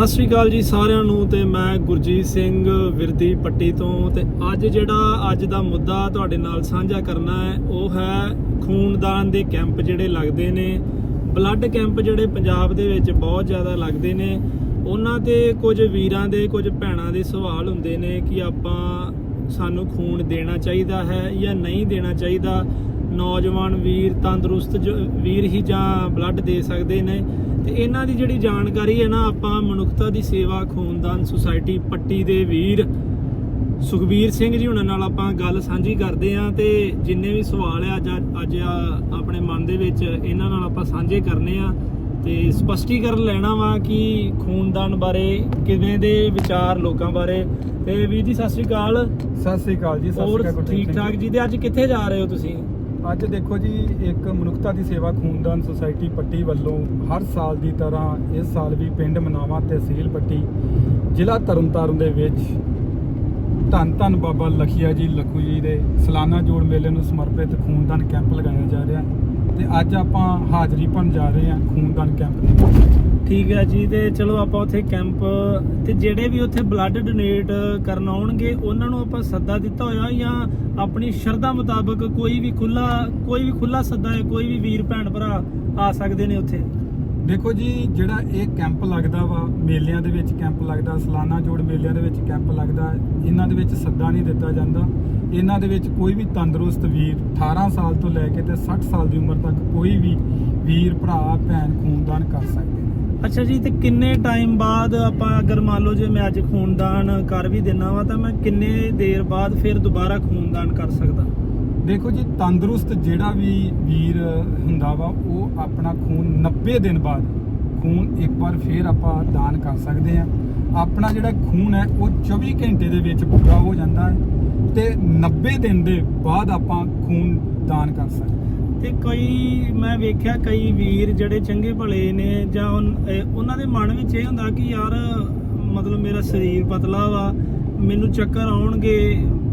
ਸਤਿ ਸ਼੍ਰੀ ਅਕਾਲ ਜੀ ਸਾਰਿਆਂ ਨੂੰ ਤੇ ਮੈਂ ਗੁਰਜੀਤ ਸਿੰਘ ਵਿਰਦੀ ਪੱਟੀ ਤੋਂ ਤੇ ਅੱਜ ਜਿਹੜਾ ਅੱਜ ਦਾ ਮੁੱਦਾ ਤੁਹਾਡੇ ਨਾਲ ਸਾਂਝਾ ਕਰਨਾ ਹੈ, ਉਹ ਹੈ ਖੂਨਦਾਨ ਦੇ ਕੈਂਪ ਜਿਹੜੇ ਲੱਗਦੇ ਨੇ। ਬਲੱਡ ਕੈਂਪ ਜਿਹੜੇ ਪੰਜਾਬ ਦੇ ਵਿੱਚ ਬਹੁਤ ਜ਼ਿਆਦਾ ਲੱਗਦੇ ਨੇ। ਉਹਨਾਂ ਤੇ ਕੁਝ ਵੀਰਾਂ ਦੇ, ਕੁਝ ਭੈਣਾਂ ਦੇ ਸਵਾਲ ਹੁੰਦੇ ਨੇ ਕਿ ਆਪਾਂ ਸਾਨੂੰ ਖੂਨ ਦੇਣਾ ਚਾਹੀਦਾ ਹੈ ਜਾਂ ਨਹੀਂ ਦੇਣਾ ਚਾਹੀਦਾ। ਨੌਜਵਾਨ ਵੀਰ ਤੰਦਰੁਸਤ ਵੀਰ ਹੀ ਜਾਂ ਬਲੱਡ ਦੇ ਸਕਦੇ ਨੇ। ਤੇ ਇਹਨਾਂ ਦੀ ਜਿਹੜੀ ਜਾਣਕਾਰੀ ਹੈ ਨਾ ਆਪਾਂ ਮਨੁੱਖਤਾ ਦੀ ਸੇਵਾ ਖੂਨਦਾਨ ਸੁਸਾਇਟੀ ਪੱਟੀ ਦੇ ਵੀਰ ਸੁਖਬੀਰ ਸਿੰਘ ਜੀ ਹੁਣਾਂ ਨਾਲ ਆਪਾਂ ਗੱਲ ਸਾਂਝੀ ਕਰਦੇ ਆਂ ਤੇ ਜਿੰਨੇ ਵੀ ਸਵਾਲ ਆ ਅੱਜ ਆਪਣੇ ਮਨ ਦੇ ਵਿੱਚ ਇਹਨਾਂ ਨਾਲ ਆਪਾਂ ਸਾਂਝੇ ਕਰਨੇ ਆ ਤੇ ਸਪਸ਼ਟੀਕਰਨ ਲੈਣਾ ਵਾ ਕਿ ਖੂਨਦਾਨ ਬਾਰੇ ਕਿਵੇਂ ਦੇ ਵਿਚਾਰ ਲੋਕਾਂ ਬਾਰੇ। ਤੇ ਵੀਰ ਜੀ ਸਤਿ ਸ਼੍ਰੀ ਅਕਾਲ। ਸਤਿ ਸ੍ਰੀ ਅਕਾਲ ਜੀ ਸਤਿ ਸ੍ਰੀ ਅਕਾਲ ਠੀਕ ਠਾਕ ਜੀ ਤੇ ਅੱਜ ਕਿੱਥੇ ਜਾ ਰਹੇ ਹੋ ਤੁਸੀਂ? ਅੱਜ ਦੇਖੋ ਜੀ, ਇੱਕ ਮਨੁੱਖਤਾ ਦੀ ਸੇਵਾ ਖੂਨਦਾਨ ਸੁਸਾਇਟੀ ਪੱਟੀ ਵੱਲੋਂ ਹਰ ਸਾਲ ਦੀ ਤਰ੍ਹਾਂ ਇਸ ਸਾਲ ਵੀ ਪਿੰਡ ਮਨਾਵਾ ਤਹਿਸੀਲ ਪੱਟੀ, ਜ਼ਿਲ੍ਹਾ ਤਰਨਤਾਰਨ ਦੇ ਵਿੱਚ। ਧੰਨ ਧੰਨ ਬਾਬਾ ਲਖੀਆ ਜੀ, ਲਖੂ ਜੀ ਦੇ ਸਾਲਾਨਾ ਜੋੜ ਮੇਲੇ ਨੂੰ ਸਮਰਪਿਤ ਖੂਨਦਾਨ ਕੈਂਪ ਲਗਾਇਆ ਜਾ ਰਿਹਾ ਤੇ ਅੱਜ ਆਪਾਂ ਹਾਜ਼ਰੀ ਭਰਨ ਜਾ ਰਹੇ ਹਾਂ ਖੂਨਦਾਨ ਕੈਂਪ ਦੇ ਠੀਕ ਹੈ ਜੀ, ਤੇ ਚਲੋ ਆਪਾਂ ਉੱਥੇ ਕੈਂਪ, ਤੇ ਜਿਹੜੇ ਵੀ ਉੱਥੇ ਬਲੱਡ ਡੋਨੇਟ ਕਰਨ ਆਉਣਗੇ, ਉਹਨਾਂ ਨੂੰ ਆਪਾਂ ਸੱਦਾ ਦਿੱਤਾ ਹੋਇਆ ਜਾਂ ਆਪਣੀ ਸ਼ਰਧਾ ਮੁਤਾਬਕ ਕੋਈ ਵੀ ਖੁੱਲਾ ਕੋਈ ਵੀ ਖੁੱਲਾ ਸੱਦਾ ਹੈ, ਕੋਈ ਵੀ ਵੀਰ, ਭੈਣ, ਭਰਾ ਆ ਸਕਦੇ ਨੇ ਉੱਥੇ? ਦੇਖੋ ਜੀ, ਜਿਹੜਾ ਇਹ ਕੈਂਪ ਲੱਗਦਾ ਵਾ, ਮੇਲਿਆਂ ਦੇ ਵਿੱਚ ਕੈਂਪ ਲੱਗਦਾ, ਸਾਲਾਨਾ ਜੋੜ ਮੇਲਿਆਂ ਦੇ ਵਿੱਚ ਕੈਂਪ ਲੱਗਦਾ, ਇਹਨਾਂ ਦੇ ਵਿੱਚ ਸੱਦਾ ਨਹੀਂ ਦਿੱਤਾ ਜਾਂਦਾ। ਇਹਨਾਂ ਦੇ ਵਿੱਚ ਕੋਈ ਵੀ ਤੰਦਰੁਸਤ ਵੀਰ 18 ਸਾਲ ਤੋਂ ਲੈ ਕੇ ਤੇ 60 ਸਾਲ ਦੀ ਉਮਰ ਤੱਕ ਕੋਈ ਵੀ ਵੀਰ, ਭਰਾ, ਭੈਣ ਖੂਨਦਾਨ ਕਰ ਸਕਦੇ ਨੇ। ਅੱਛਾ ਜੀ, ਤੇ ਕਿੰਨੇ ਟਾਈਮ ਬਾਅਦ ਆਪਾਂ ਅਗਰ ਮੰਨ ਲਓ ਜੇ ਮੈਂ ਅੱਜ ਖੂਨਦਾਨ ਕਰ ਵੀ ਦਿੰਨਾ ਵਾ, ਤਾਂ ਮੈਂ ਕਿੰਨੇ ਦੇਰ ਬਾਅਦ ਫਿਰ ਦੁਬਾਰਾ ਖੂਨਦਾਨ ਕਰ ਸਕਦਾ? ਦੇਖੋ ਜੀ, ਤੰਦਰੁਸਤ ਜਿਹੜਾ ਵੀ ਵੀਰ ਹੁੰਦਾ ਵਾ, ਉਹ ਆਪਣਾ ਖੂਨ 90 ਦਿਨ ਬਾਅਦ ਖੂਨ ਇੱਕ ਵਾਰ ਫੇਰ ਆਪਾਂ ਦਾਨ ਕਰ ਸਕਦੇ ਆ ਆਪਣਾ ਜਿਹੜਾ ਖੂਨ ਹੈ, ਉਹ 24 ਘੰਟੇ ਦੇ ਵਿੱਚ ਪੂਰਾ ਹੋ ਜਾਂਦਾ ਹੈ ਤੇ 90 ਦਿਨ ਦੇ ਬਾਅਦ ਆਪਾਂ ਖੂਨ ਦਾਨ ਕਰ ਸਕਦੇ ਹਾਂ। ਤੇ ਕਈ, ਮੈਂ ਵੇਖਿਆ ਕਈ ਵੀਰ ਜਿਹੜੇ ਚੰਗੇ ਭਲੇ ਨੇ ਜਾਂ ਉਹਨਾਂ ਦੇ ਮਨ ਵਿੱਚ ਇਹ ਹੁੰਦਾ ਕਿ ਯਾਰ, ਮਤਲਬ ਮੇਰਾ ਸਰੀਰ ਪਤਲਾ ਵਾ, ਮੈਨੂੰ ਚੱਕਰ ਆਉਣਗੇ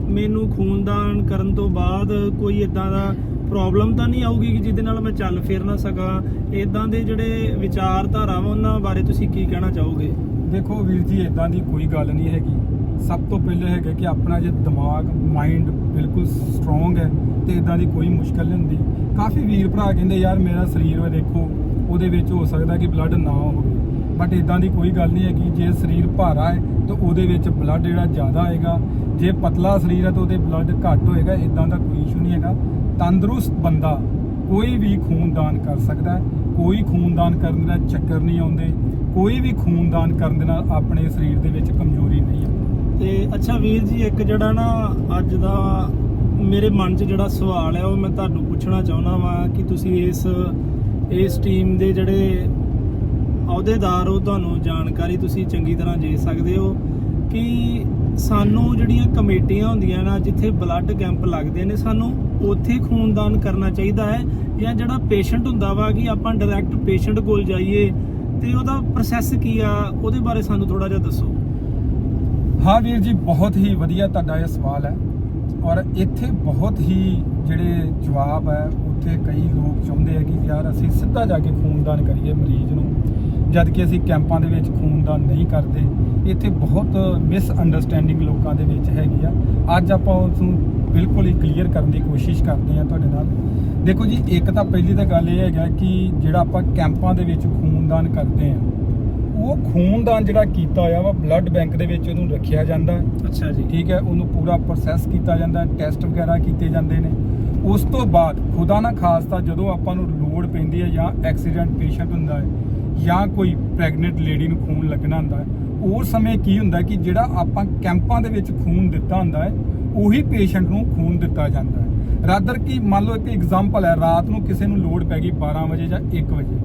ਮੈਨੂੰ ਖੂਨਦਾਨ ਕਰਨ ਤੋਂ ਬਾਅਦ ਕੋਈ ਇਦਾਂ ਦਾ ਪ੍ਰੋਬਲਮ ਤਾਂ ਨਹੀਂ ਆਊਗੀ ਕਿ ਜਿਹਦੇ ਨਾਲ ਮੈਂ ਚੱਲ ਫਿਰ ਨਾ ਸਕਾਂ? ਇਦਾਂ ਦੇ ਜਿਹੜੇ ਵਿਚਾਰਧਾਰਾ ਵਾ, ਉਹਨਾਂ ਬਾਰੇ ਤੁਸੀਂ ਕੀ ਕਹਿਣਾ ਚਾਹੋਗੇ? ਦੇਖੋ ਵੀਰ ਜੀ ਇਦਾਂ ਦੀ ਕੋਈ ਗੱਲ ਨਹੀਂ ਹੈਗੀ। ਸਭ ਤੋਂ ਪਹਿਲੇ ਹੈਗਾ ਕਿ ਆਪਣਾ ਜੇ ਦਿਮਾਗ ਮਾਈਂਡ ਬਿਲਕੁਲ ਸਟਰੋਂਗ ਹੈ ਤੇ ਇਦਾਂ ਦੀ ਕੋਈ ਮੁਸ਼ਕਲ ਨਹੀਂ ਹੁੰਦੀ। ਕਾਫੀ ਵੀਰ ਭਰਾ ਕਹਿੰਦੇ, ਯਾਰ ਮੇਰਾ ਸਰੀਰ ਵਾ, ਦੇਖੋ, ਉਹਦੇ ਵਿੱਚ ਹੋ ਸਕਦਾ ਕਿ ਬਲੱਡ ਨਾ ਹੋਵੇ। ਬਟ ਇਦਾਂ ਦੀ ਕੋਈ ਗੱਲ ਨਹੀਂ ਹੈਗੀ, ਜੇ ਸਰੀਰ ਭਾਰਾ ਹੈ, ਤਾਂ ਉਹਦੇ ਵਿੱਚ ਬਲੱਡ ਜਿਹੜਾ ਜ਼ਿਆਦਾ ਆਏਗਾ। ਜੇ ਪਤਲਾ ਸਰੀਰ ਹੈ ਤਾਂ ਉਹਦੇ ਬਲੱਡ ਘੱਟ ਹੋਏਗਾ ਇਦਾਂ ਦਾ ਕੋਈ ਇਸ਼ੂ ਨਹੀਂ ਹੈਗਾ। ਤੰਦਰੁਸਤ ਬੰਦਾ ਕੋਈ ਵੀ ਖੂਨਦਾਨ ਕਰ ਸਕਦਾ ਕੋਈ ਖੂਨਦਾਨ ਕਰਨ ਦਾ ਚੱਕਰ ਨਹੀਂ ਆਉਂਦੇ, ਕੋਈ ਵੀ ਖੂਨਦਾਨ ਕਰਨ ਦੇ ਨਾਲ ਆਪਣੇ ਸਰੀਰ ਦੇ ਵਿੱਚ ਕਮਜ਼ੋਰੀ ਨਹੀਂ ਆਉਂਦੀ। ਤੇ ਅੱਛਾ ਵੀਰ ਜੀ, ਇੱਕ ਜਿਹੜਾ ਨਾ ਅੱਜ ਦਾ ਮੇਰੇ ਮਨ 'ਚ ਜਿਹੜਾ ਸਵਾਲ ਹੈ, ਉਹ ਮੈਂ ਤੁਹਾਨੂੰ ਪੁੱਛਣਾ ਚਾਹੁੰਦਾ ਵਾਂ ਕਿ ਤੁਸੀਂ ਇਸ ਇਸ ਟੀਮ ਦੇ ਜਿਹੜੇ ਅਹੁਦੇਦਾਰ ਹੋ, ਤੁਹਾਨੂੰ ਜਾਣਕਾਰੀ ਤੁਸੀਂ ਚੰਗੀ ਤਰ੍ਹਾਂ ਦੇ ਸਕਦੇ ਹੋ ਕਿ ਸਾਨੂੰ ਜਿਹੜੀਆਂ ਕਮੇਟੀਆਂ ਹੁੰਦੀਆਂ ਨਾ, ਜਿੱਥੇ ਬਲੱਡ ਕੈਂਪ ਲੱਗਦੇ ਨੇ, ਸਾਨੂੰ ਉੱਥੇ ਖੂਨਦਾਨ ਕਰਨਾ ਚਾਹੀਦਾ ਹੈ ਜਾਂ ਜਿਹੜਾ ਪੇਸ਼ੈਂਟ ਹੁੰਦਾ ਵਾ ਕਿ ਆਪਾਂ ਡਾਇਰੈਕਟ ਪੇਸ਼ੈਂਟ ਕੋਲ ਜਾਈਏ ਤੇ ਉਹਦਾ ਪ੍ਰੋਸੈਸ ਕੀ ਆ, ਉਹਦੇ ਬਾਰੇ ਸਾਨੂੰ ਥੋੜਾ ਜਿਹਾ ਦੱਸੋ। ਹਾਂ ਵੀਰ ਜੀ, ਬਹੁਤ ਹੀ ਵਧੀਆ ਤੁਹਾਡਾ ਇਹ ਸਵਾਲ ਹੈ ਔਰ ਇੱਥੇ ਬਹੁਤ ਹੀ ਜਿਹੜੇ ਜਵਾਬ ਹੈ, ਉੱਥੇ ਕਈ ਲੋਕ ਚਾਹੁੰਦੇ ਆ ਕਿ ਯਾਰ ਅਸੀਂ ਸਿੱਧਾ ਜਾ ਕੇ ਖੂਨਦਾਨ ਕਰੀਏ ਮਰੀਜ਼ ਨੂੰ ਜਦ ਕਿ ਅਸੀਂ ਕੈਂਪਾਂ ਦੇ ਵਿੱਚ ਖੂਨਦਾਨ ਨਹੀਂ ਕਰਦੇ। ਇੱਥੇ ਬਹੁਤ ਮਿਸ ਅੰਡਰਸਟੈਂਡਿੰਗ ਲੋਕਾਂ ਦੇ ਵਿੱਚ ਹੈਗੀ ਆ। ਅੱਜ ਆਪਾਂ ਉਸ ਨੂੰ ਬਿਲਕੁਲ ਹੀ ਕਲੀਅਰ ਕਰਨ ਦੀ ਕੋਸ਼ਿਸ਼ ਕਰਦੇ ਆ ਤੁਹਾਡੇ ਨਾਲ। ਦੇਖੋ ਜੀ ਇੱਕ ਤਾਂ ਪਹਿਲੀ ਤਾਂ ਗੱਲ ਇਹ ਹੈਗਾ ਕਿ ਜਿਹੜਾ ਆਪਾਂ ਕੈਂਪਾਂ ਦੇ ਵਿੱਚ ਖੂਨਦਾਨ ਕਰਦੇ ਆ ਉਹ ਖੂਨਦਾਨ ਜਿਹੜਾ ਕੀਤਾ ਹੋਇਆ ਵਾ ਬਲੱਡ ਬੈਂਕ ਦੇ ਵਿੱਚ ਉਹਨੂੰ ਰੱਖਿਆ ਜਾਂਦਾ ਅੱਛਾ ਜੀ। ਠੀਕ ਹੈ ਉਹਨੂੰ ਪੂਰਾ ਪ੍ਰੋਸੈਸ ਕੀਤਾ ਜਾਂਦਾ ਟੈਸਟ ਵਗੈਰਾ ਕੀਤੇ ਜਾਂਦੇ ਨੇ। ਉਸ ਤੋਂ ਬਾਅਦ ਖੁਦਾ ਨਾ ਖਾਸਤਾ ਜਦੋਂ ਆਪਾਂ ਨੂੰ ਲੋੜ ਪੈਂਦੀ ਹੈ ਜਾਂ ਐਕਸੀਡੈਂਟ ਪੇਸ਼ੈਂਟ ਹੁੰਦਾ ਹੈ ਜਾਂ ਕੋਈ ਪ੍ਰੈਗਨੈਂਟ ਲੇਡੀ ਨੂੰ ਖੂਨ ਲੱਗਣਾ ਹੁੰਦਾ ਹੈ ਉਸ ਸਮੇਂ ਕੀ ਹੁੰਦਾ ਕਿ ਜਿਹੜਾ ਆਪਾਂ ਕੈਂਪਾਂ ਦੇ ਵਿੱਚ ਖੂਨ ਦਿੱਤਾ ਹੁੰਦਾ ਹੈ, ਉਹੀ ਪੇਸ਼ੈਂਟ ਨੂੰ ਖੂਨ ਦਿੱਤਾ ਜਾਂਦਾ ਹੈ। ਰਾਦਰ ਕੀ ਮੰਨ ਲਓ ਇੱਕ ਐਗਜ਼ਾਮਪਲ ਹੈ, ਰਾਤ ਨੂੰ ਕਿਸੇ ਨੂੰ ਲੋੜ ਪੈ ਗਈ 12 ਵਜੇ ਜਾਂ 1 ਵਜੇ।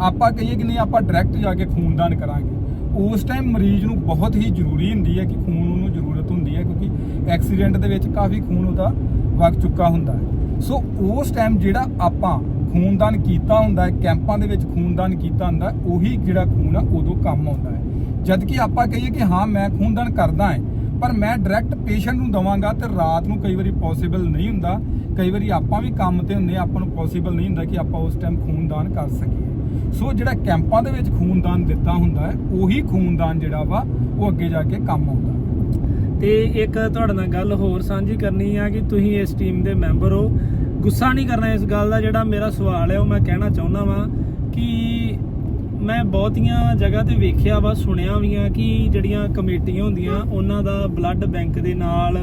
ਆਪਾਂ ਕਹੀਏ ਕਿ ਨਹੀਂ, ਆਪਾਂ ਡਾਇਰੈਕਟ ਜਾ ਕੇ ਖੂਨਦਾਨ ਕਰਾਂਗੇ। ਉਸ ਟਾਈਮ ਮਰੀਜ਼ ਨੂੰ ਬਹੁਤ ਹੀ ਜ਼ਰੂਰੀ ਹੁੰਦੀ ਹੈ ਕਿ ਖੂਨ ਨੂੰ ਜ਼ਰੂਰਤ ਹੁੰਦੀ ਹੈ, ਕਿਉਂਕਿ ਐਕਸੀਡੈਂਟ ਦੇ ਵਿੱਚ ਕਾਫੀ ਖੂਨ ਉਹਦਾ ਵਗ ਚੁੱਕਾ ਹੁੰਦਾ ਹੈ। ਸੋ ਉਸ ਟਾਈਮ ਜਿਹੜਾ ਆਪਾਂ ਖੂਨਦਾਨ ਕੀਤਾ ਹੁੰਦਾ ਹੈ, ਕੈਂਪਾਂ ਦੇ ਵਿੱਚ ਖੂਨਦਾਨ ਕੀਤਾ ਹੁੰਦਾ ਉਹੀ ਜਿਹੜਾ ਖੂਨ ਆ, ਉਦੋਂ ਕੰਮ ਆਉਂਦਾ ਹੈ। ਜਦ ਕਿ ਆਪਾਂ ਕਹੀਏ ਕਿ ਹਾਂ, ਮੈਂ ਖੂਨਦਾਨ ਕਰਦਾ ਹਾਂ, ਪਰ ਮੈਂ ਡਾਇਰੈਕਟ ਪੇਸ਼ੈਂਟ ਨੂੰ ਦਵਾਂਗਾ ਤੇ ਰਾਤ ਨੂੰ ਕਈ ਵਾਰੀ ਪੋਸੀਬਲ ਨਹੀਂ ਹੁੰਦਾ। ਕਈ ਵਾਰੀ ਆਪਾਂ ਵੀ ਕੰਮ ਤੇ ਹੁੰਦੇ ਆਪਾਂ ਨੂੰ ਪੋਸੀਬਲ ਨਹੀਂ ਹੁੰਦਾ ਕਿ ਆਪਾਂ ਉਸ ਟਾਈਮ ਖੂਨਦਾਨ ਕਰ ਸਕੀਏ। ਸੋ ਜਿਹੜਾ ਕੈਂਪਾਂ ਦੇ ਵਿੱਚ ਖੂਨਦਾਨ ਦਿੱਤਾ ਹੁੰਦਾ ਹੈ, ਉਹੀ ਖੂਨਦਾਨ ਜਿਹੜਾ ਵਾ, ਉਹ ਅੱਗੇ ਜਾ ਕੇ ਕੰਮ ਆਉਂਦਾ। ਤੇ ਇੱਕ ਤੁਹਾਡੇ ਨਾਲ ਗੱਲ ਹੋਰ ਸਾਂਝੀ ਕਰਨੀ ਆ ਕਿ ਤੁਸੀਂ ਇਸ ਟੀਮ ਦੇ ਮੈਂਬਰ ਹੋ। ਗੁੱਸਾ ਨਹੀਂ ਕਰਨਾ ਇਸ ਗੱਲ ਦਾ, ਜਿਹੜਾ ਮੇਰਾ ਸਵਾਲ ਹੈ, ਉਹ ਮੈਂ ਕਹਿਣਾ ਚਾਹੁੰਦਾ ਵਾਂ ਕਿ ਮੈਂ ਬਹੁਤੀਆਂ ਜਗ੍ਹਾ ਤੇ ਵੇਖਿਆ ਵਾ, ਸੁਣਿਆ ਵੀ ਆ ਕਿ ਜਿਹੜੀਆਂ ਕਮੇਟੀਆਂ ਹੁੰਦੀਆਂ, ਉਹਨਾਂ ਦਾ ਬਲੱਡ ਬੈਂਕ ਦੇ ਨਾਲ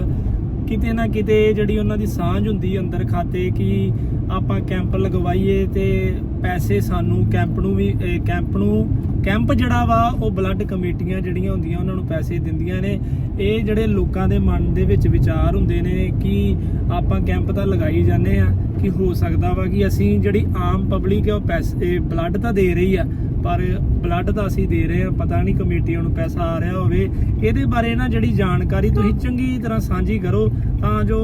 ਕਿਤੇ ਨਾ ਕਿਤੇ ਜਿਹੜੀ ਉਹਨਾਂ ਦੀ ਸਾਂਝ ਹੁੰਦੀ ਅੰਦਰ ਖਾਤੇ ਕਿ ਆਪਾਂ ਕੈਂਪ ਲਗਵਾਈਏ ਤੇ ਪੈਸੇ ਸਾਨੂੰ ਕੈਂਪ ਨੂੰ ਵੀ ਕੈਂਪ ਨੂੰ ਕੈਂਪ ਜਿਹੜਾ ਵਾ, ਉਹ ਬਲੱਡ ਕਮੇਟੀਆਂ ਜਿਹੜੀਆਂ ਹੁੰਦੀਆਂ, ਉਹਨਾਂ ਨੂੰ ਪੈਸੇ ਦਿੰਦੀਆਂ ਨੇ। ਇਹ ਜਿਹੜੇ ਲੋਕਾਂ ਦੇ ਮਨ ਦੇ ਵਿੱਚ ਵਿਚਾਰ ਹੁੰਦੇ ਨੇ ਕਿ ਆਪਾਂ ਕੈਂਪ ਤਾਂ ਲਗਾਈ ਜਾਂਦੇ ਆ ਕਿ ਹੋ ਸਕਦਾ ਵਾ ਕਿ ਅਸੀਂ ਜਿਹੜੀ ਆਮ ਪਬਲਿਕ ਹੈ ਉਹ ਪੈਸੇ ਬਲੱਡ ਤਾਂ ਦੇ ਰਹੀ ਆ, ਪਰ ਬਲੱਡ ਤਾਂ ਅਸੀਂ ਦੇ ਰਹੇ ਆ ਪਤਾ ਨਹੀਂ ਕਮੇਟੀਆਂ ਨੂੰ ਪੈਸਾ ਆ ਰਿਹਾ ਹੋਵੇ। ਇਹਦੇ ਬਾਰੇ ਨਾ ਜਿਹੜੀ ਜਾਣਕਾਰੀ ਤੁਸੀਂ ਚੰਗੀ ਤਰ੍ਹਾਂ ਸਾਂਝੀ ਕਰੋ, ਤਾਂ ਜੋ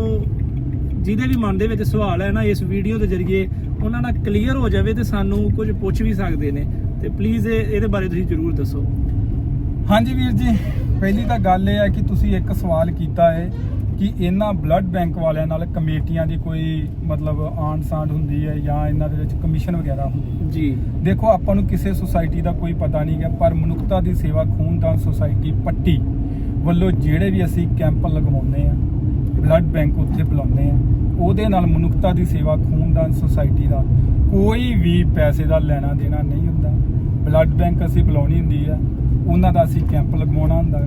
ਜਿਹਦੇ ਵੀ ਮਨ ਦੇ ਵਿੱਚ ਸਵਾਲ ਹੈ ਨਾ, ਇਸ ਵੀਡੀਓ ਦੇ ਜ਼ਰੀਏ ਉਹਨਾਂ ਦਾ ਕਲੀਅਰ ਹੋ ਜਾਵੇ ਤੇ ਸਾਨੂੰ ਕੁਝ ਪੁੱਛ ਵੀ ਸਕਦੇ ਨੇ। ਤੇ ਪਲੀਜ਼ ਇਹਦੇ ਬਾਰੇ ਤੁਸੀਂ ਜ਼ਰੂਰ ਦੱਸੋ। ਹਾਂਜੀ ਵੀਰ ਜੀ ਪਹਿਲੀ ਤਾਂ ਗੱਲ ਇਹ ਹੈ ਕਿ ਤੁਸੀਂ ਇੱਕ ਸਵਾਲ ਕੀਤਾ ਹੈ ਕਿ ਇਹਨਾਂ ਬਲੱਡ ਬੈਂਕ ਵਾਲਿਆਂ ਨਾਲ ਕਮੇਟੀਆਂ ਦੀ ਕੋਈ ਮਤਲਬ ਆਂਡ ਸਾਂਡ ਹੁੰਦੀ ਹੈ ਜਾਂ ਇਹਨਾਂ ਦੇ ਵਿੱਚ ਕਮਿਸ਼ਨ ਵਗੈਰਾ ਹੁੰਦੀ ਹੈ? ਜੀ। ਦੇਖੋ ਆਪਾਂ ਨੂੰ ਕਿਸੇ ਸੁਸਾਇਟੀ ਦਾ ਕੋਈ ਪਤਾ ਨਹੀਂ ਹੈ ਪਰ ਮਨੁੱਖਤਾ ਦੀ ਸੇਵਾ ਖੂਨਦਾਨ ਸੁਸਾਇਟੀ ਪੱਟੀ ਵੱਲੋਂ ਜਿਹੜੇ ਵੀ ਅਸੀਂ ਕੈਂਪ ਲਗਵਾਉਂਦੇ ਆ ਬਲੱਡ ਬੈਂਕ ਉੱਥੇ ਬੁਲਾਉਂਦੇ ਆ ਉਹਦੇ ਨਾਲ ਮਨੁੱਖਤਾ ਦੀ ਸੇਵਾ ਖੂਨਦਾਨ ਸੁਸਾਇਟੀ ਦਾ ਕੋਈ ਵੀ ਪੈਸੇ ਦਾ ਲੈਣਾ ਦੇਣਾ ਨਹੀਂ ਹੁੰਦਾ। ਬਲੱਡ ਬੈਂਕ ਅਸੀਂ ਬੁਲਾਉਣੀ ਹੁੰਦੀ ਆ, ਉਹਨਾਂ ਦਾ ਅਸੀਂ ਕੈਂਪ ਲਗਵਾਉਣਾ ਹੁੰਦਾ।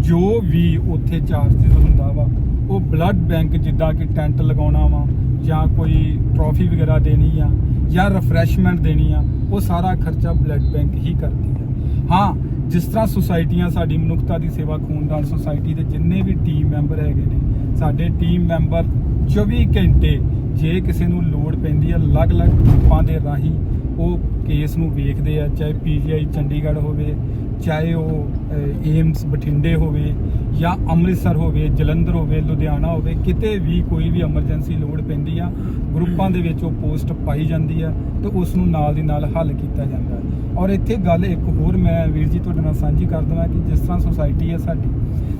ਜੋ ਵੀ ਉੱਥੇ ਚਾਰजेस ਹੁੰਦਾ ਵਾ, ਉਹ ਬਲੱਡ ਬੈਂਕ ਜਿੱਦਾਂ ਕਿ ਟੈਂਟ ਲਗਾਉਣਾ ਵਾ, ਜਾਂ ਕੋਈ ਟਰੋਫੀ ਵਗੈਰਾ ਦੇਣੀ ਆ, ਜਾਂ ਰਿਫਰੈਸ਼ਮੈਂਟ ਦੇਣੀ ਆ, ਉਹ ਸਾਰਾ ਖਰਚਾ ਬਲੱਡ ਬੈਂਕ ਹੀ ਕਰਦੀ ਹੈ ਹਾਂ, ਜਿਸ ਤਰ੍ਹਾਂ ਸੁਸਾਇਟੀਆਂ ਸਾਡੀ ਮਨੁੱਖਤਾ ਦੀ ਸੇਵਾ ਖੂਨਦਾਨ ਸੁਸਾਇਟੀ ਦੇ ਜਿੰਨੇ ਵੀ ਟੀਮ ਮੈਂਬਰ ਹੈਗੇ ਨੇ, ਸਾਡੇ ਟੀਮ ਮੈਂਬਰ 24 ਘੰਟੇ ਜੇ ਕਿਸੇ ਨੂੰ ਲੋੜ ਪੈਂਦੀ ਹੈ ਅਲੱਗ-ਅਲੱਗ ਗਰੁੱਪਾਂ ਦੇ ਰਾਹੀਂ ਉਹ ਕੇਸ ਨੂੰ ਵੇਖਦੇ ਆ, ਚਾਹੇ ਪੀਜੀਆਈ ਚੰਡੀਗੜ੍ਹ ਹੋਵੇ, ਚਾਹੇ ਉਹ ਏਮਸ, ਬਠਿੰਡੇ ਹੋਵੇ ਜਾਂ ਅੰਮ੍ਰਿਤਸਰ ਹੋਵੇ, ਜਲੰਧਰ ਹੋਵੇ, ਲੁਧਿਆਣਾ ਹੋਵੇ, ਕਿਤੇ ਵੀ ਕੋਈ ਵੀ ਐਮਰਜੈਂਸੀ ਲੋੜ ਪੈਂਦੀ ਆ, ਗਰੁੱਪਾਂ ਦੇ ਵਿੱਚ ਉਹ ਪੋਸਟ ਪਾਈ ਜਾਂਦੀ ਆ ਤੇ ਉਸ ਨੂੰ ਨਾਲ ਦੀ ਨਾਲ ਹੱਲ ਕੀਤਾ ਜਾਂਦਾ ਔਰ ਇੱਥੇ ਗੱਲ ਇੱਕ ਹੋਰ ਮੈਂ ਵੀਰ ਜੀ ਤੁਹਾਡੇ ਨਾਲ ਸਾਂਝੀ ਕਰ ਦਵਾਂ ਕਿ ਜਿਸ ਤਰ੍ਹਾਂ ਸੁਸਾਇਟੀ ਹੈ ਸਾਡੀ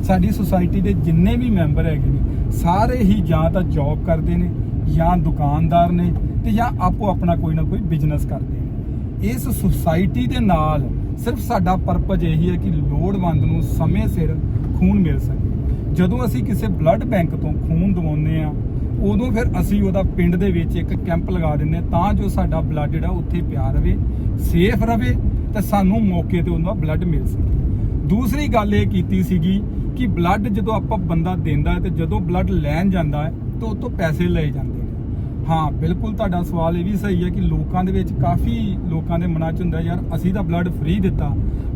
ਸਾਡੀ ਸੁਸਾਇਟੀ ਦੇ ਜਿੰਨੇ ਵੀ ਮੈਂਬਰ ਹੈਗੇ ਨੇ, ਸਾਰੇ ਹੀ ਜਾਂ ਤਾਂ ਜੌਬ ਕਰਦੇ ਨੇ ਜਾਂ ਦੁਕਾਨਦਾਰ ਨੇ ਤੇ ਜਾਂ ਆਪੋ ਆਪਣਾ ਕੋਈ ਨਾ ਕੋਈ ਬਿਜ਼ਨਸ ਕਰਦੇ ਨੇ। ਇਸ ਸੁਸਾਇਟੀ ਦੇ ਨਾਲ ਸਿਰਫ ਸਾਡਾ ਪਰਪਸ ਇਹੀ ਹੈ ਕਿ ਲੋੜਵੰਦ ਨੂੰ ਸਮੇਂ ਸਿਰ ਖੂਨ ਮਿਲ ਸਕੇ। ਜਦੋਂ ਅਸੀਂ ਕਿਸੇ ਬਲੱਡ ਬੈਂਕ ਤੋਂ ਖੂਨ ਦਵਾਉਂਦੇ ਆ ਉਦੋਂ ਫਿਰ ਅਸੀਂ ਉਹਦਾ ਪਿੰਡ ਦੇ ਵਿੱਚ ਇੱਕ ਕੈਂਪ ਲਗਾ ਦਿੰਦੇ ਹਾਂ ਤਾਂ ਜੋ ਸਾਡਾ ਬਲੱਡ ਜਿਹੜਾ ਉੱਥੇ ਪਿਆ ਰਵੇ ਸੇਫ ਰਵੇ ਤੇ ਸਾਨੂੰ ਮੌਕੇ ਤੇ ਉਹਦਾ ਬਲੱਡ ਮਿਲ ਸਕੇ। ਦੂਸਰੀ ਗੱਲ ਇਹ ਕੀਤੀ ਸੀਗੀ ਕਿ ਬਲੱਡ ਜਦੋਂ ਆਪਾਂ ਬੰਦਾ ਦਿੰਦਾ ਹੈ ਤੇ ਜਦੋਂ ਬਲੱਡ ਲੈਣ ਜਾਂਦਾ ਹੈ, ਤਾਂ ਉਹ ਤੋਂ ਪੈਸੇ ਲਏ ਜਾਂਦੇ ਹਾਂ, ਬਿਲਕੁਲ ਤੁਹਾਡਾ ਸਵਾਲ ਇਹ ਵੀ ਸਹੀ ਹੈ ਕਿ ਲੋਕਾਂ ਦੇ ਵਿੱਚ ਕਾਫੀ ਲੋਕਾਂ ਦੇ ਮਨਾਂ 'ਚ ਹੁੰਦਾ, ਯਾਰ ਅਸੀਂ ਤਾਂ ਬਲੱਡ ਫ੍ਰੀ ਦਿੱਤਾ।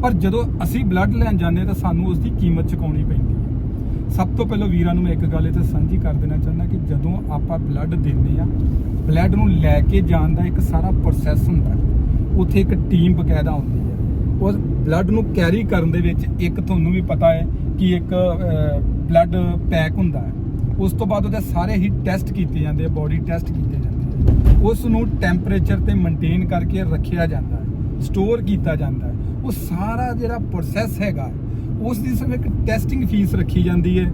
ਪਰ ਜਦੋਂ ਅਸੀਂ ਬਲੱਡ ਲੈਣ ਜਾਂਦੇ ਤਾਂ ਸਾਨੂੰ ਉਸ ਦੀ ਕੀਮਤ ਚੁਕਾਉਣੀ ਪੈਂਦੀ ਹੈ। ਸਭ ਤੋਂ ਪਹਿਲਾਂ ਵੀਰਾਂ ਨੂੰ ਮੈਂ ਇੱਕ ਗੱਲ ਇੱਥੇ ਸਾਂਝੀ ਕਰ ਦੇਣਾ ਚਾਹੁੰਦਾ ਕਿ ਜਦੋਂ ਆਪਾਂ ਬਲੱਡ ਦਿੰਦੇ ਆ ਬਲੱਡ ਨੂੰ ਲੈ ਕੇ ਜਾਣ ਦਾ ਇੱਕ ਸਾਰਾ ਪ੍ਰੋਸੈਸ ਹੁੰਦਾ ਉੱਥੇ ਇੱਕ ਟੀਮ ਬਕਾਇਦਾ ਹੁੰਦੀ ਹੈ। ਉਸ ਬਲੱਡ ਨੂੰ ਕੈਰੀ ਕਰਨ ਦੇ ਵਿੱਚ ਇੱਕ ਤੁਹਾਨੂੰ ਵੀ ਪਤਾ ਹੈ ਕਿ ਇੱਕ ਬਲੱਡ ਪੈਕ ਹੁੰਦਾ ਹੈ। ਉਸ ਤੋਂ ਬਾਅਦ ਉਹਦੇ ਸਾਰੇ ਹੀ ਟੈਸਟ ਕੀਤੇ ਜਾਂਦੇ ਆ ਬੋਡੀ ਟੈਸਟ ਕੀਤੇ ਜਾਂਦੇ ਆ। ਉਸ ਨੂੰ ਟੈਂਪਰੇਚਰ ਤੇ ਮੇਨਟੇਨ ਕਰਕੇ ਰੱਖਿਆ ਜਾਂਦਾ ਹੈ ਸਟੋਰ ਕੀਤਾ ਜਾਂਦਾ ਹੈ। ਉਹ ਸਾਰਾ ਜਿਹੜਾ ਪ੍ਰੋਸੈਸ ਹੈਗਾ, ਉਸ ਦੀ ਸਿਰਫ ਇੱਕ ਟੈਸਟਿੰਗ ਫੀਸ ਰੱਖੀ ਜਾਂਦੀ ਹੈ।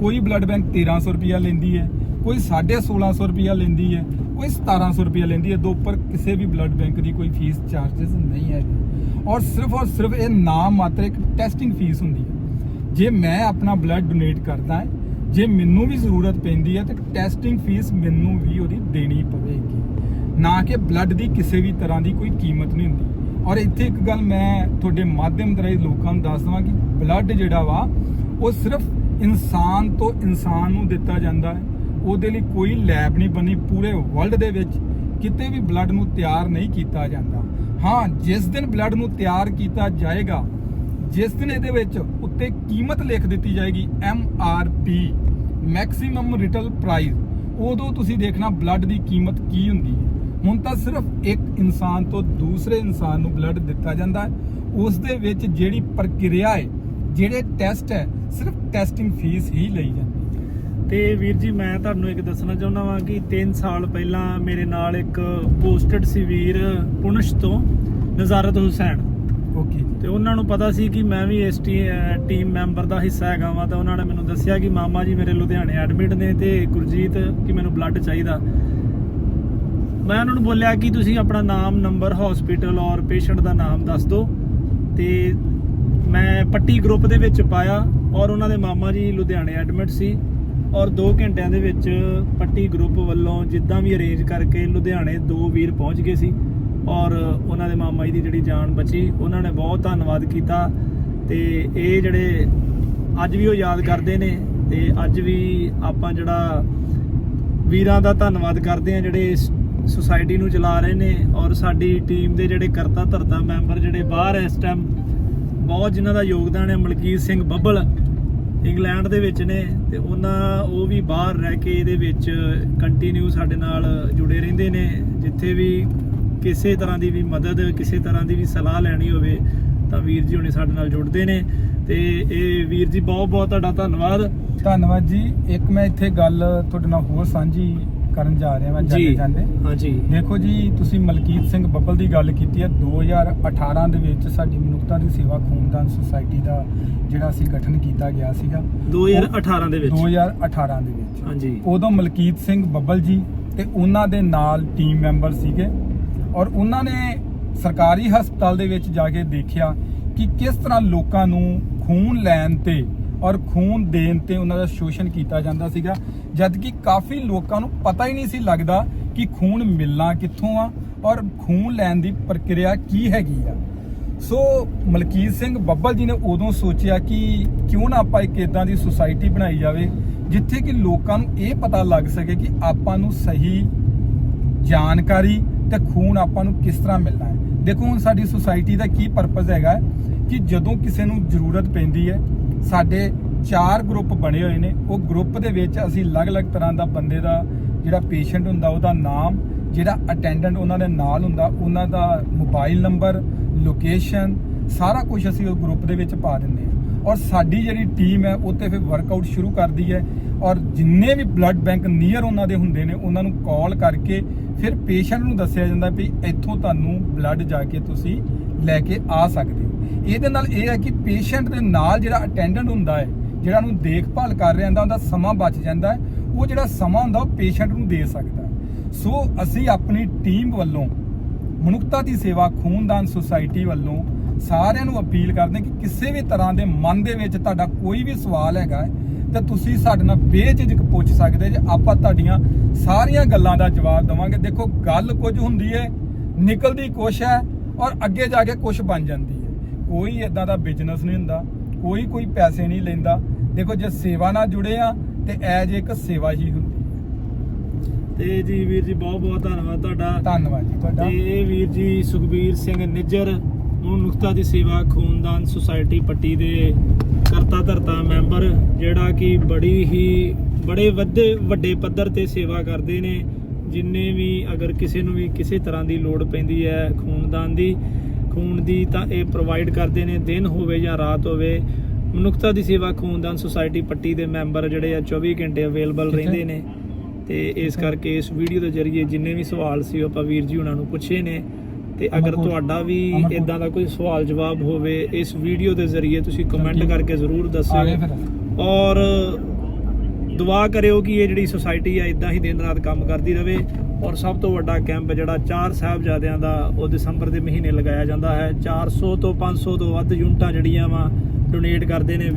ਕੋਈ ਬਲੱਡ ਬੈਂਕ 1300 ਰੁਪਿਆ ਲੈਂਦੀ ਹੈ, ਕੋਈ 1650 ਰੁਪਿਆ ਲੈਂਦੀ ਹੈ, ਕੋਈ 1700 ਰੁਪਿਆ ਲੈਂਦੀ ਹੈ, ਦੋ ਉੱਪਰ ਕਿਸੇ ਵੀ ਬਲੱਡ ਬੈਂਕ ਦੀ ਕੋਈ ਫੀਸ ਚਾਰजेस ਨਹੀਂ ਹੈਗੀ। ਔਰ ਸਿਰਫ ਔਰ ਸਿਰਫ ਇਹ ਨਾਮ ਮਾਤਰ ਇੱਕ ਟੈਸਟਿੰਗ ਫੀਸ ਹੁੰਦੀ ਹੈ। ਜੇ ਮੈਂ ਆਪਣਾ ਬਲੱਡ ਡੋਨੇਟ ਕਰਦਾ ਹਾਂ ਜੇ ਮੈਨੂੰ ਵੀ ਜ਼ਰੂਰਤ ਪੈਂਦੀ ਹੈ ਤਾਂ ਟੈਸਟਿੰਗ ਫੀਸ ਮੈਨੂੰ ਵੀ ਉਹਦੀ ਦੇਣੀ ਪਵੇਗੀ। ਨਾ ਕਿ ਬਲੱਡ ਦੀ ਕਿਸੇ ਵੀ ਤਰ੍ਹਾਂ ਦੀ ਕੋਈ ਕੀਮਤ ਨਹੀਂ ਹੁੰਦੀ। ਔਰ ਇੱਥੇ ਇੱਕ ਗੱਲ ਮੈਂ ਤੁਹਾਡੇ ਮਾਧਿਅਮ ਰਾਹੀਂ ਲੋਕਾਂ ਨੂੰ ਦੱਸ ਦਵਾਂ ਕਿ ਬਲੱਡ ਜਿਹੜਾ ਵਾ, ਉਹ ਸਿਰਫ ਇਨਸਾਨ ਤੋਂ ਇਨਸਾਨ ਨੂੰ ਦਿੱਤਾ ਜਾਂਦਾ ਹੈ। ਉਹਦੇ ਲਈ ਕੋਈ ਲੈਬ ਨਹੀਂ ਬਣੀ, ਪੂਰੇ ਵਰਲਡ ਦੇ ਵਿੱਚ ਕਿਤੇ ਵੀ ਬਲੱਡ ਨੂੰ ਤਿਆਰ ਨਹੀਂ ਕੀਤਾ ਜਾਂਦਾ। ਹਾਂ, ਜਿਸ ਦਿਨ ਬਲੱਡ ਨੂੰ ਤਿਆਰ ਕੀਤਾ ਜਾਏਗਾ ਜਿਸ ਦਿਨ ਇਹਦੇ ਵਿੱਚ ਉੱਤੇ ਕੀਮਤ ਲਿਖ ਦਿੱਤੀ ਜਾਏਗੀ M R P maximum retail price ਉਦੋਂ ਤੁਸੀਂ ਦੇਖਣਾ ਬਲੱਡ ਦੀ ਕੀਮਤ ਕੀ ਹੁੰਦੀ ਹੈ। ਹੁਣ ਤਾਂ ਸਿਰਫ ਇੱਕ ਇਨਸਾਨ ਤੋਂ ਦੂਸਰੇ ਇਨਸਾਨ ਨੂੰ ਬਲੱਡ ਦਿੱਤਾ ਜਾਂਦਾ ਹੈ। ਉਸ ਦੇ ਵਿੱਚ ਜਿਹੜੀ ਪ੍ਰਕਿਰਿਆ ਹੈ, ਜਿਹੜੇ ਟੈਸਟ ਹੈ, ਸਿਰਫ ਟੈਸਟਿੰਗ ਫੀਸ ਹੀ ਲਈ ਜਾਂਦੀ ਹੈ। ਤੇ ਵੀਰ ਜੀ, ਮੈਂ ਤੁਹਾਨੂੰ ਇੱਕ ਦੱਸਣਾ ਚਾਹੁੰਦਾ ਵਾਂ ਕਿ 3 ਸਾਲ ਪਹਿਲਾਂ ਮੇਰੇ ਨਾਲ ਇੱਕ ਪੋਸਟਡ ਸੀ ਵੀਰ ਪੁਨਸ਼ ਤੋਂ, ਨਜ਼ਾਰਤ ਹੁਸੈਨ। ਓਕੇ ਤੇ ਉਹਨਾਂ ਨੂੰ ਪਤਾ ਸੀ ਕਿ ਮੈਂ ਵੀ ਇਸ ਟੀਮ ਮੈਂਬਰ ਦਾ ਹਿੱਸਾ ਹੈਗਾ ਵਾਂ, ਤਾਂ ਉਹਨਾਂ ਨੇ ਮੈਨੂੰ ਦੱਸਿਆ ਕਿ ਮਾਮਾ ਜੀ ਮੇਰੇ ਲੁਧਿਆਣੇ ਐਡਮਿਟ ਨੇ ਤੇ ਗੁਰਜੀਤ ਕਿ ਮੈਨੂੰ ਬਲੱਡ ਚਾਹੀਦਾ। ਮੈਂ ਉਹਨਾਂ ਨੂੰ ਬੋਲਿਆ ਕਿ ਤੁਸੀਂ ਆਪਣਾ ਨਾਮ ਨੰਬਰ ਹਸਪੀਟਲ ਔਰ ਪੇਸ਼ੈਂਟ ਦਾ ਨਾਮ ਦੱਸ ਦਿਓ। ਤੇ ਮੈਂ ਪੱਟੀ ਗਰੁੱਪ ਦੇ ਵਿੱਚ ਪਾਇਆ ਔਰ ਉਹਨਾਂ ਦੇ ਮਾਮਾ ਜੀ ਲੁਧਿਆਣੇ ਐਡਮਿਟ ਸੀ। ਔਰ 2 ਘੰਟਿਆਂ ਦੇ ਵਿੱਚ ਪੱਟੀ ਗਰੁੱਪ ਵੱਲੋਂ ਜਿੱਦਾਂ ਵੀ ਅਰੇਂਜ ਕਰਕੇ ਲੁਧਿਆਣੇ ਦੋ ਵੀਰ ਪਹੁੰਚ ਗਏ ਸੀ। ਔਰ ਉਹਨਾਂ ਦੇ ਮਾਮਾ ਜੀ ਦੀ ਜਿਹੜੀ ਜਾਨ ਬਚੀ, ਉਹਨਾਂ ਨੇ ਬਹੁਤ ਧੰਨਵਾਦ ਕੀਤਾ ਤੇ ਇਹ ਜਿਹੜੇ ਅੱਜ ਵੀ ਉਹ ਯਾਦ ਕਰਦੇ ਨੇ ਤੇ ਅੱਜ ਵੀ ਆਪਾਂ ਜਿਹੜਾ ਵੀਰਾਂ ਦਾ ਧੰਨਵਾਦ ਕਰਦੇ ਆ ਜਿਹੜੇ ਸੁਸਾਇਟੀ ਨੂੰ ਚਲਾ ਰਹੇ ਨੇ ਔਰ ਸਾਡੀ ਟੀਮ ਦੇ ਜਿਹੜੇ ਕਰਤਾ ਧਰਤਾ ਮੈਂਬਰ ਜਿਹੜੇ ਬਾਹਰ ਇਸ ਟਾਈਮ ਬਹੁਤ ਜਿਨ੍ਹਾਂ ਦਾ ਯੋਗਦਾਨ ਹੈ, ਮਲਕੀਤ ਸਿੰਘ ਬੱਬਲ ਇੰਗਲੈਂਡ ਦੇ ਵਿੱਚ ਨੇ ਤੇ ਉਹਨਾਂ, ਉਹ ਵੀ ਬਾਹਰ ਰਹਿ ਕੇ ਇਹਦੇ ਵਿੱਚ ਕੰਟੀਨਿਊ ਸਾਡੇ ਨਾਲ ਜੁੜੇ ਰਹਿੰਦੇ ਨੇ, ਜਿੱਥੇ ਵੀ ਕਿਸੇ ਤਰ੍ਹਾਂ ਦੀ ਵੀ ਮਦਦ ਕਿਸੇ ਤਰ੍ਹਾਂ ਦੀ ਵੀ ਸਲਾਹ ਲੈਣੀ ਹੋਵੇ ਤਾਂ ਵੀਰ ਜੀ ਹੁਣੇ ਸਾਡੇ ਨਾਲ ਜੁੜਦੇ ਨੇ। ਤੇ ਇਹ ਵੀਰ ਜੀ ਬਹੁਤ ਬਹੁਤ ਤੁਹਾਡਾ ਧੰਨਵਾਦ। ਧੰਨਵਾਦ ਜੀ। ਇੱਕ ਮੈਂ ਇੱਥੇ ਗੱਲ ਤੁਹਾਡੇ ਨਾਲ ਹੋਰ ਸਾਂਝੀ ਕਰਨ ਜਾ ਰਿਹਾ ਮੈਂ ਜਾਂਦੇ ਜਾਂਦੇ ਹਾਂਜੀ। ਦੇਖੋ ਜੀ ਤੁਸੀਂ ਮਲਕੀਤ ਸਿੰਘ ਬੱਬਲ ਦੀ ਗੱਲ ਕੀਤੀ ਹੈ 2018 ਦੇ ਵਿੱਚ ਸਾਡੀ ਮਨੁੱਖਤਾ ਦੀ ਸੇਵਾ ਖੂਨਦਾਨ ਸੁਸਾਇਟੀ ਦਾ ਜਿਹੜਾ ਅਸੀਂ ਗਠਨ ਕੀਤਾ ਗਿਆ ਸੀਗਾ 2018 ਦੇ ਵਿੱਚ। 2018 ਦੇ ਵਿੱਚ। ਹਾਂਜੀ। ਉਦੋਂ ਮਲਕੀਤ ਸਿੰਘ ਬੱਬਲ ਜੀ ਤੇ ਉਹਨਾਂ ਦੇ ਨਾਲ ਟੀਮ ਮੈਂਬਰ ਸੀਗੇ। ਔਰ ਉਹਨਾਂ ਨੇ ਸਰਕਾਰੀ ਹਸਪਤਾਲ ਦੇ ਵਿੱਚ ਜਾ ਕੇ ਦੇਖਿਆ ਕਿ ਕਿਸ ਤਰ੍ਹਾਂ ਲੋਕਾਂ ਨੂੰ ਖੂਨ ਲੈਣ ਤੇ ਔਰ ਖੂਨ ਦੇਣ ਤੇ ਉਹਨਾਂ ਦਾ ਸ਼ੋਸ਼ਣ ਕੀਤਾ ਜਾਂਦਾ ਸੀਗਾ ਜਦ ਕਿ ਕਾਫੀ ਲੋਕਾਂ ਨੂੰ ਪਤਾ ਹੀ ਨਹੀਂ ਸੀ ਲੱਗਦਾ ਕਿ ਖੂਨ ਮਿਲਣਾ ਕਿੱਥੋਂ ਆ ਔਰ ਖੂਨ ਲੈਣ ਦੀ ਪ੍ਰਕਿਰਿਆ ਕੀ ਹੈਗੀ ਆ। ਸੋ ਮਲਕੀਤ ਸਿੰਘ ਬੱਬਲ ਜੀ ਨੇ ਉਦੋਂ ਸੋਚਿਆ ਕਿ ਕਿਉਂ ਨਾ ਆਪਾਂ ਇੱਕ ਇਦਾਂ ਦੀ ਸੁਸਾਇਟੀ ਬਣਾਈ ਜਾਵੇ, ਜਿੱਥੇ ਕਿ ਲੋਕਾਂ ਨੂੰ ਇਹ ਪਤਾ ਲੱਗ ਸਕੇ ਕਿ ਆਪਾਂ ਨੂੰ ਸਹੀ ਜਾਣਕਾਰੀ ਤੇ ਖੂਨ ਆਪਾਂ ਨੂੰ ਕਿਸ ਤਰ੍ਹਾਂ ਮਿਲਣਾ ਹੈ? ਦੇਖੋ, ਹੁਣ ਸਾਡੀ ਸੁਸਾਇਟੀ ਦਾ ਕੀ ਪਰਪਸ ਹੈਗਾ ਕਿ ਜਦੋਂ ਕਿਸੇ ਨੂੰ ਜ਼ਰੂਰਤ ਪੈਂਦੀ ਹੈ, ਸਾਡੇ ਚਾਰ ਗਰੁੱਪ ਬਣੇ ਹੋਏ ਨੇ। ਉਹ ਗਰੁੱਪ ਦੇ ਵਿੱਚ ਅਸੀਂ ਅਲੱਗ-ਅਲੱਗ ਤਰ੍ਹਾਂ ਦਾ ਬੰਦੇ ਦਾ ਜਿਹੜਾ ਪੇਸ਼ੈਂਟ ਹੁੰਦਾ, ਉਹਦਾ ਨਾਮ, ਜਿਹੜਾ ਅਟੈਂਡੈਂਟ ਉਹਨਾਂ ਦੇ ਨਾਲ ਹੁੰਦਾ, ਉਹਨਾਂ ਦਾ ਮੋਬਾਈਲ ਨੰਬਰ ਲੋਕੇਸ਼ਨ ਸਾਰਾ ਕੁਝ ਅਸੀਂ ਉਹ ਗਰੁੱਪ ਦੇ ਵਿੱਚ ਪਾ ਦਿੰਦੇ ਹਾਂ। ਔਰ ਸਾਡੀ ਜਿਹੜੀ ਟੀਮ ਹੈ, ਉਹ ਤੇ ਫਿਰ ਵਰਕਆਊਟ ਸ਼ੁਰੂ ਕਰਦੀ ਹੈ। ਔਰ ਜਿੰਨੇ ਵੀ ਬਲੱਡ ਬੈਂਕ ਨੀਅਰ ਉਹਨਾਂ ਦੇ ਹੁੰਦੇ ਨੇ, ਉਹਨਾਂ ਨੂੰ ਕਾਲ ਕਰਕੇ ਫਿਰ ਪੇਸ਼ੈਂਟ ਨੂੰ ਦੱਸਿਆ ਜਾਂਦਾ ਵੀ ਇੱਥੋਂ ਤੁਹਾਨੂੰ ਬਲੱਡ ਜਾ ਕੇ ਤੁਸੀਂ ਲੈ ਕੇ ਆ ਸਕਦੇ ਹੋ। ਇਹਦੇ ਨਾਲ ਇਹ ਹੈ ਕਿ ਪੇਸ਼ੈਂਟ ਦੇ ਨਾਲ ਜਿਹੜਾ ਅਟੈਂਡੈਂਟ ਹੁੰਦਾ ਹੈ, ਜਿਹੜਾ ਨੂੰ ਦੇਖਭਾਲ ਕਰ ਰਿਹਾ ਹੁੰਦਾ, ਉਹਦਾ ਸਮਾਂ ਬਚ ਜਾਂਦਾ ਹੈ। ਉਹ ਜਿਹੜਾ ਸਮਾਂ ਹੁੰਦਾ, ਉਹ ਪੇਸ਼ੈਂਟ ਨੂੰ ਦੇ ਸਕਦਾ ਸੋ ਅਸੀਂ ਆਪਣੀ ਟੀਮ ਵੱਲੋਂ ਮਨੁੱਖਤਾ ਦੀ ਸੇਵਾ, ਖੂਨਦਾਨ ਸੁਸਾਇਟੀ ਵੱਲੋਂ ਸਾਰਿਆਂ ਨੂੰ ਅਪੀਲ ਕਰਦੇ ਕਿ ਕਿਸੇ ਵੀ ਤਰ੍ਹਾਂ ਦੇ ਮਨ ਦੇ ਵਿੱਚ ਤੁਹਾਡਾ ਕੋਈ ਵੀ ਸਵਾਲ ਹੈਗਾ ਤਾਂ ਤੁਸੀਂ ਸਾਡੇ ਨਾਲ ਬੇਝਿਜਕ ਪੁੱਛ ਸਕਦੇ ਜੇ ਆਪਾਂ ਤੁਹਾਡੀਆਂ ਸਾਰੀਆਂ ਗੱਲਾਂ ਦਾ ਜਵਾਬ ਦੇਵਾਂਗੇ। ਦੇਖੋ ਗੱਲ ਕੁਝ ਹੁੰਦੀ ਹੈ ਨਿਕਲਦੀ ਕੁਛ ਹੈ ਔਰ ਅੱਗੇ ਜਾ ਕੇ ਕੁਛ ਬਣ ਜਾਂਦੀ ਹੈ। ਕੋਈ ਇਦਾਂ ਦਾ ਬਿਜ਼ਨਸ ਨਹੀਂ ਹੁੰਦਾ ਕੋਈ ਕੋਈ ਪੈਸੇ ਨਹੀਂ ਲੈਂਦਾ। ਦੇਖੋ ਜੇ ਸੇਵਾ ਨਾਲ ਜੁੜੇ ਆ ਤੇ ਐਜ ਇੱਕ ਸੇਵਾ ਹੀ ਹੁੰਦੀ ਹੈ। ਤੇ ਜੀ ਵੀਰ ਜੀ ਬਹੁਤ ਬਹੁਤ ਧੰਨਵਾਦ ਤੁਹਾਡਾ। ਧੰਨਵਾਦ ਜੀ ਤੁਹਾਡਾ। ਤੇ ਇਹ ਵੀਰ ਜੀ ਸੁਖਬੀਰ ਸਿੰਘ ਨਿੱਜਰ ਨੁਕਤਾ ਦੀ ਸੇਵਾ ਖੂਨਦਾਨ ਸੁਸਾਇਟੀ ਪੱਟੀ ਦੇ ਕਰਤਾ ਧਰਤਾ ਮੈਂਬਰ ਜਿਹੜਾ ਕਿ ਬੜੀ ਹੀ ਬੜੇ ਵੱਡੇ ਵੱਡੇ ਪੱਧਰ ਤੇ ਸੇਵਾ ਕਰਦੇ ਨੇ ਜਿੰਨੇ ਵੀ ਅਗਰ ਕਿਸੇ ਨੂੰ ਵੀ ਕਿਸੇ ਤਰ੍ਹਾਂ ਦੀ ਲੋੜ ਪੈਂਦੀ ਹੈ ਖੂਨਦਾਨ ਦੀ ਖੂਨ ਦੀ ਤਾਂ ਇਹ ਪ੍ਰੋਵਾਈਡ ਕਰਦੇ ਨੇ ਦਿਨ ਹੋਵੇ ਜਾਂ ਰਾਤ ਹੋਵੇ। ਮਨੁੱਖਤਾ ਦੀ ਸੇਵਾ ਖੂਨਦਾਨ ਸੁਸਾਇਟੀ ਪੱਟੀ ਦੇ ਮੈਂਬਰ ਜਿਹੜੇ ਆ 24 ਘੰਟੇ ਅਵੇਲੇਬਲ। ਰਹਿੰਦੇ ਨੇ। ਤੇ ਇਸ ਕਰਕੇ ਇਸ ਵੀਡੀਓ ਦੇ ਜ਼ਰੀਏ ਜਿੰਨੇ ਵੀ ਸਵਾਲ ਸੀ ਉਹ ਆਪਾਂ ਵੀਰ ਜੀ ਉਹਨਾਂ ਨੂੰ ਪੁੱਛੇ ਨੇ। ਤੇ ਅਗਰ ਤੁਹਾਡਾ ਵੀ। ਇਦਾਂ ਦਾ ਕੋਈ ਸਵਾਲ ਜਵਾਬ ਹੋਵੇ ਇਸ ਵੀਡੀਓ ਦੇ ਜ਼ਰੀਏ ਤੁਸੀਂ ਕਮੈਂਟ। ਕਰਕੇ ਜ਼ਰੂਰ ਦੱਸਿਓ ਔਰ ਦੁਆ ਕਰਿਓ ਕਿ ਇਹ ਜਿਹੜੀ ਸੁਸਾਇਟੀ ਆ ਇਦਾਂ ਹੀ ਦਿਨ ਰਾਤ ਕੰਮ ਕਰਦੀ ਰਵੇ ਔਰ ਸਭ ਤੋਂ ਵੱਡਾ ਕੈਂਪ ਜਿਹੜਾ ਚਾਰ ਸਾਹਿਬਜ਼ਾਦਿਆਂ ਦਾ ਉਹ ਦਸੰਬਰ ਦੇ ਮਹੀਨੇ ਲਗਾਇਆ ਜਾਂਦਾ ਹੈ 400 ਤੋਂ 500 ਤੋਂ ਵੱਧ ਯੂਨਿਟਾਂ ਜਿਹੜੀਆਂ ਵਾ ਡੋਨੇਟ ਕਰਦੇ ਨੇ